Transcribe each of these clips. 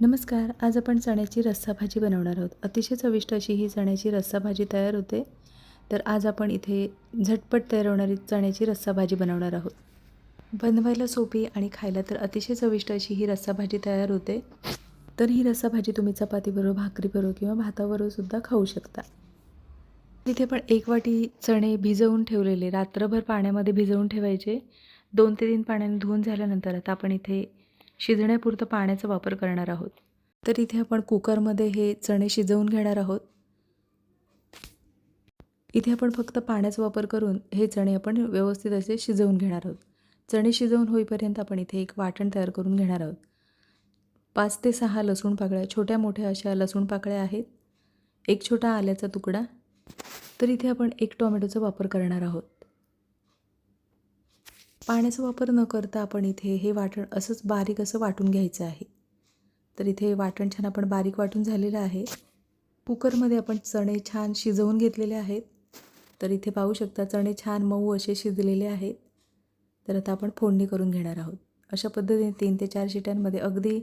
नमस्कार आज आपण चण्याची रस्सा भाजी बनवणार आहोत. अतिशय चविष्ट अशी ही चण्याची रस्सा भाजी तयार होते. तर आज आपण इथे झटपट तयार होणारी चण्याची रस्सा भाजी बनवणार आहोत. बनवायला सोपी आणि खायला तर अतिशय चविष्ट अशी ही रस्सा भाजी तयार होते. तर ही रस्सा भाजी तुम्ही चपातीबरोबर भाकरीबरोबर किंवा भाताबरोबर सुद्धा खाऊ शकता. तिथे पण एक वाटी चणे भिजवून ठेवलेले. रात्रभर पाण्यामध्ये भिजवून ठेवायचे. दोन ते तीन पाण्याने धुवून झाल्यानंतर आता आपण इथे शिजण्यापुरतं पाण्याचा वापर करणार आहोत. तर इथे आपण कुकरमध्ये हे चणे शिजवून घेणार आहोत. इथे आपण फक्त पाण्याचा वापर करून हे चणे आपण व्यवस्थित असे शिजवून घेणार आहोत. चणे शिजवून होईपर्यंत आपण इथे एक वाटण तयार करून घेणार आहोत. पाच ते सहा लसूण पाकळ्या छोट्या मोठ्या अशा लसूण पाकळ्या आहेत. एक छोटा आल्याचा तुकडा. तर इथे आपण एक टोमॅटोचा वापर करणार आहोत. पाण्याचा वापर न करता आपण इथे हे वाटण असंच बारीक असं वाटून घ्यायचं आहे. तर इथे वाटण छान आपण बारीक वाटून झालेलं आहे. कुकरमध्ये आपण चणे छान शिजवून घेतलेले आहेत. तर इथे पाहू शकता चणे छान मऊ असे शिजलेले आहेत. तर आता आपण फोडणी करून घेणार आहोत. अशा पद्धतीने तीन ते चार शिट्यांमध्ये अगदी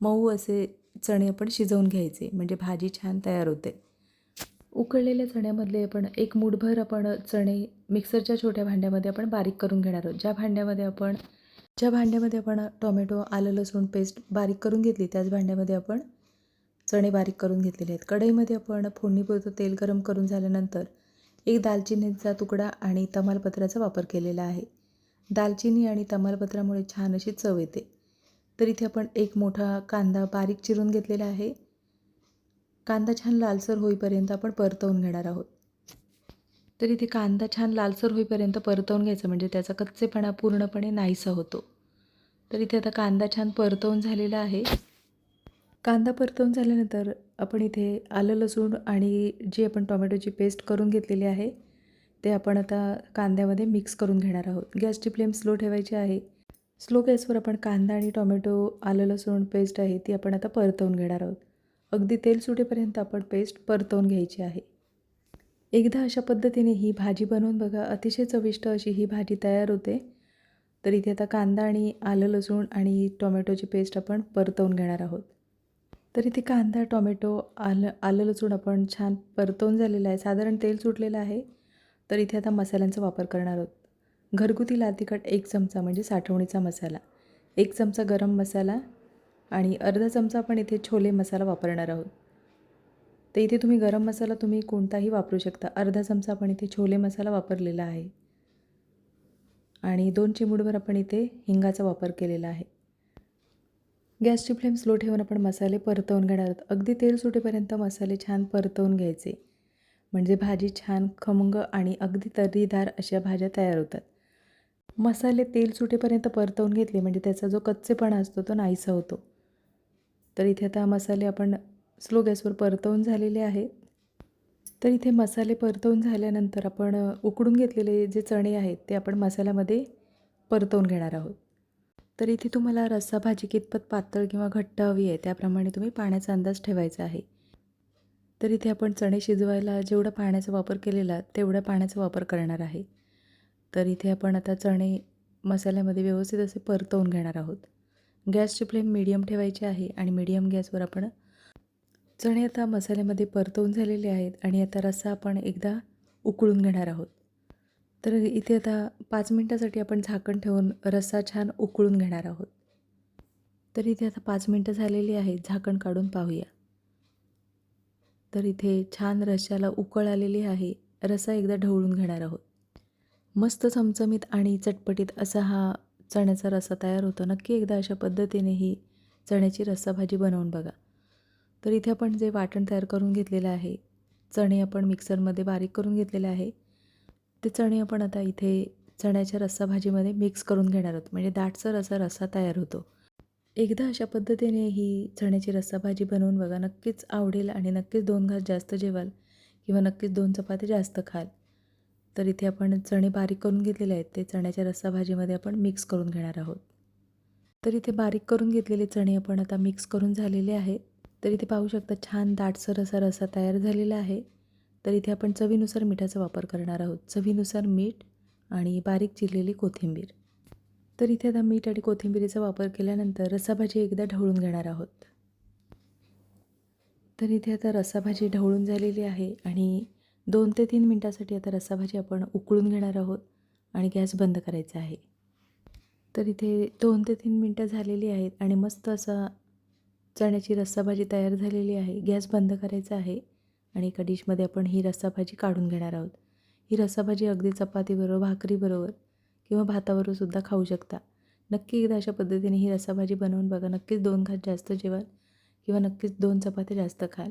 मऊ असे चणे आपण शिजवून घ्यायचे. म्हणजे भाजी छान तयार होते. उकळलेल्या चण्यामधले आपण एक मूठभर आपण चणे मिक्सरच्या छोट्या भांड्यामध्ये आपण बारीक करून घेणार आहोत. ज्या भांड्यामध्ये आपण ज्या भांड्यामध्ये आपण टोमॅटो आलं लसूण पेस्ट बारीक करून घेतली त्याच भांड्यामध्ये आपण चणे बारीक करून घेतलेले आहेत. कढईमध्ये आपण फोडणीपुरतं तेल गरम करून झाल्यानंतर एक दालचिनीचा तुकडा आणि तमालपत्राचा वापर केलेला आहे. दालचिनी आणि तमालपत्रामुळे छान अशी चव येते. तर इथे आपण एक मोठा कांदा बारीक चिरून घेतलेला आहे. कांदा छान लालसर होईपर्यंत आपण परतवून घेणार आहोत. तर इथे कांदा छान लालसर होईपर्यंत परतवून घ्यायचं म्हणजे त्याचा कच्चेपणा पूर्णपणे नाहीसा होतो. तर इथे आता कांदा छान परतवून झालेला आहे. कांदा परतवून झाल्यानंतर आपण इथे आलं लसूण आणि जी आपण टोमॅटोची पेस्ट करून घेतलेली आहे ते आपण आता कांद्यामध्ये मिक्स करून घेणार आहोत. गॅसची फ्लेम स्लो ठेवायची आहे. स्लो गॅसवर आपण कांदा आणि टोमॅटो आलं लसूण पेस्ट आहे ती आपण आता परतवून घेणार आहोत. अगदी तेल सुटेपर्यंत आपण पेस्ट परतवून घ्यायची आहे. एकदा अशा पद्धतीने ही भाजी बनवून बघा अतिशय चविष्ट अशी ही भाजी तयार होते. तर इथे आता कांदा आणि आलं लसूण आणि टोमॅटोची पेस्ट आपण परतवून घेणार आहोत. तर इथे कांदा टोमॅटो आलं आलं लसूण आपण छान परतवून झालेलं आहे. साधारण तेल सुटलेलं आहे. तर इथे आता मसाल्यांचा वापर करणार आहोत. घरगुती लाल तिखट एक चमचा म्हणजे साठवणीचा मसाला. एक चमचा गरम मसाला आणि अर्धा चमचा आपण इथे छोले मसाला वापरणार आहोत. तर इथे तुम्ही गरम मसाला तुम्ही कोणताही वापरू शकता. अर्धा चमचा आपण इथे छोले मसाला वापरलेला आहे. आणि दोन चिमूडवर आपण इथे हिंगाचा वापर केलेला आहे. गॅसची फ्लेम स्लो ठेवून आपण मसाले परतवून घेणार आहोत. अगदी तेल सुटेपर्यंत मसाले छान परतवून घ्यायचे. म्हणजे भाजी छान खमंग आणि अगदी तर्रीदार अशा भाज्या तयार होतात. मसाले तेल सुटेपर्यंत परतवून घेतले म्हणजे त्याचा जो कच्चेपणा असतो तो नाहीसा होतो. तर इथे आता मसाले आपण स्लो गॅसवर परतवून झालेले आहेत. तर इथे मसाले परतवून झाल्यानंतर आपण उकडून घेतलेले जे चणे आहेत ते आपण मसाल्यामध्ये परतवून घेणार आहोत. तर इथे तुम्हाला रस्सा भाजी कितपत पातळ किंवा घट्ट हवी आहे त्याप्रमाणे तुम्ही पाण्याचा अंदाज ठेवायचा आहे. तर इथे आपण चणे शिजवायला जेवढा पाण्याचा वापर केलेला तेवढ्या पाण्याचा वापर करणार आहे. तर इथे आपण आता चणे मसाल्यामध्ये व्यवस्थित असे परतवून घेणार आहोत. गॅसची फ्लेम मिडियम ठेवायची आहे आणि मिडियम गॅसवर आपण चणे आता मसाल्यामध्ये परतवून झालेले आहेत आणि आता रस्सा आपण एकदा उकळून घेणार आहोत. तर इथे आता पाच मिनटासाठी आपण झाकण ठेवून रस्सा छान उकळून घेणार आहोत. तर इथे आता पाच मिनटं झालेली आहेत झाकण काढून पाहूया. तर इथे छान रश्याला उकळ आलेली आहे रस्सा एकदा ढवळून घेणार आहोत. मस्त चमचमीत आणि चटपटीत असा हा चण्याचा रस्सा तयार होतो. नक्की एकदा अशा पद्धतीने ही चण्याची रस्सा भाजी बनवून बघा. तर इथे आपण जे वाटण तयार करून घेतलेलं आहे चणे आपण मिक्सरमध्ये बारीक करून घेतलेले आहे. ते चणे आपण आता इथे चण्याच्या रस्सा भाजीमध्ये मिक्स करून घेणार आहोत. म्हणजे दाटसर असा रस्सा तयार होतो. एकदा अशा पद्धतीने ही चण्याची रस्सा भाजी बनवून बघा. नक्कीच आवडेल आणि नक्कीच दोन घास जास्त जेवाल किंवा नक्कीच दोन चपाती जास्त खाल. तर इथे आपण चणे बारीक करून घेतलेले आहेत. ते चण्याच्या रस्सा भाजीमध्ये आपण मिक्स करून घेणार आहोत. तर इथे बारीक करून घेतलेले चणे आपण आता मिक्स करून झालेले आहेत. तर इथे पाहू शकता छान दाटसर असा रस्सा तयार झालेला आहे. तर इथे आपण चवीनुसार मिठाचा वापर करणार आहोत. चवीनुसार मीठ आणि बारीक चिरलेली कोथिंबीर. तर इथे आता मीठ आणि कोथिंबीरीचा वापर केल्यानंतर रसाभाजी एकदा ढवळून घेणार आहोत. तर इथे आता रसाभाजी ढवळून झालेली आहे आणि दोन ते तीन मिनटासाठी आता रस्साभाजी आपण उकळून घेणार आहोत आणि गॅस बंद करायचा आहे. तर इथे दोन ते तीन मिनटं झालेली आहेत आणि मस्त असा चण्याची रस्साभाजी तयार झालेली आहे. गॅस बंद करायचा आहे आणि एका डिशमध्ये आपण ही रस्साभाजी काढून घेणार आहोत. ही रस्साभाजी अगदी चपातीबरोबर भाकरीबरोबर किंवा भाताबरोबरसुद्धा खाऊ शकता. नक्की एकदा अशा पद्धतीने ही रस्साभाजी बनवून बघा. नक्कीच दोन घात जास्त जेवण किंवा नक्कीच दोन चपात्या जास्त खाल.